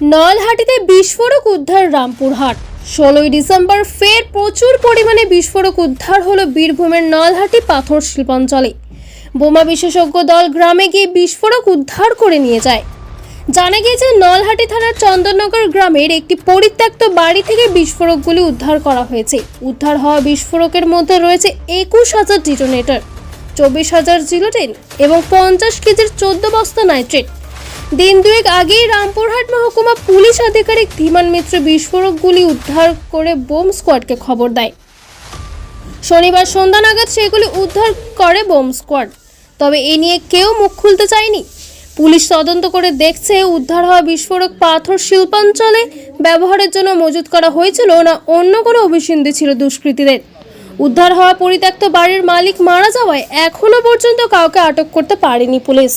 নলহাটিতে বিস্ফোরক উদ্ধার রামপুরহাট। ষোলোই ডিসেম্বর ফের প্রচুর পরিমাণে বিস্ফোরক উদ্ধার হলো বীরভূমের নলহাটি পাথর শিল্পাঞ্চলে। বোমা বিশেষজ্ঞ দল গ্রামে গিয়ে বিস্ফোরক উদ্ধার করে নিয়ে যায়। জানা গিয়েছে, নলহাটি থানার চন্দননগর গ্রামের একটি পরিত্যক্ত বাড়ি থেকে বিস্ফোরকগুলি উদ্ধার করা হয়েছে। উদ্ধার হওয়া বিস্ফোরকের মধ্যে রয়েছে একুশ হাজার ডিটোনেটর, চব্বিশ হাজার জিলোটেন এবং পঞ্চাশ কেজির চোদ্দ বস্তা নাইট্রেট। দিন দুয়েক আগেই রামপুরহাট মহকুমা পুলিশ আধিকারিক ধীমান মিত্র বিস্ফোরকগুলি উদ্ধার করে বোম স্কোয়াডকে খবর দেয়। শনিবার সন্ধ্যা নাগাদ সেগুলি উদ্ধার করে বোম স্কোয়াড। তবে এ নিয়ে কেউ মুখ খুলতে চায়নি। পুলিশ তদন্ত করে দেখছে উদ্ধার হওয়া বিস্ফোরক পাথর শিল্পাঞ্চলে ব্যবহারের জন্য মজুত করা হয়েছিল না অন্য কোনো অভিসন্ধি ছিল দুষ্কৃতীদের। উদ্ধার হওয়া পরিত্যক্ত বাড়ির মালিক মারা যাওয়ায় এখনও পর্যন্ত কাউকে আটক করতে পারেনি পুলিশ।